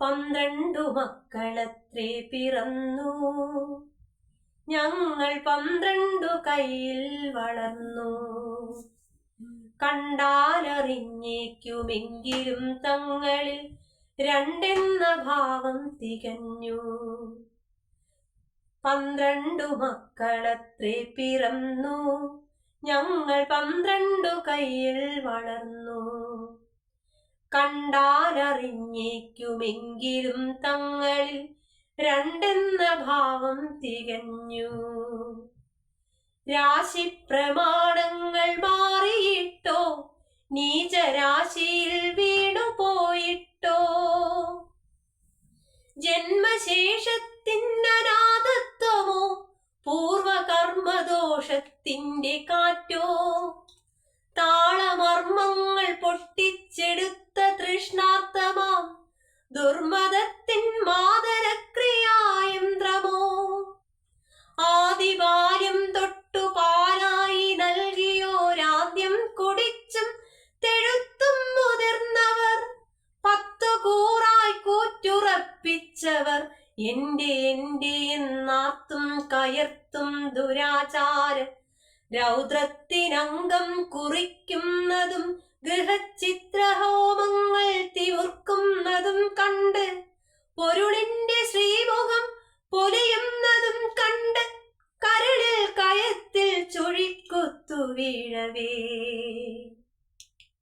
പന്ത്രണ്ടു മക്കളത്രേ പിറന്നു. ഞങ്ങൾ പന്ത്രണ്ടു കയ്യിൽ വളർന്നു. കണ്ടാലറിഞ്ഞേക്കുമെങ്കിലും തങ്ങളിൽ രണ്ടെന്ന ഭാവം തികഞ്ഞു. പന്ത്രണ്ടു മക്കളത്രേ പിറന്നു. ഞങ്ങൾ പന്ത്രണ്ടു കയ്യിൽ വളർന്നു. കണ്ടാലറിഞ്ഞേക്കുമെങ്കിലും തങ്ങളിൽ രണ്ടെന്ന ഭാവം തികഞ്ഞു. രാശിപ്രമാണങ്ങൾ മാറിയിട്ടോ? നീചരാശിയിൽ വീണുപോയിട്ടോ? ജന്മശേഷത്തിനനാഥത്വമോ പൂർവകർമ്മദോഷത്തിന്റെ കാറ്റോ? താളമർമ്മങ്ങൾ ദുർമതത്തിൻ മാതരക്രിയായന്ത്രമോ ആദിബാല്യം തൊട്ടു പാലായി നൽകിയോരാദ്യം കുടിച്ചും തെഴുത്തും മുതിർന്നവർ. പത്തു കൂറായി കൂറ്റുറപ്പിച്ചവർ. എന്റെ എന്റെ എന്നാത്തും കയർത്തും ദുരാചാര. രൗദ്രത്തിനംഗം കുറിക്കുന്നതും വീഴവേ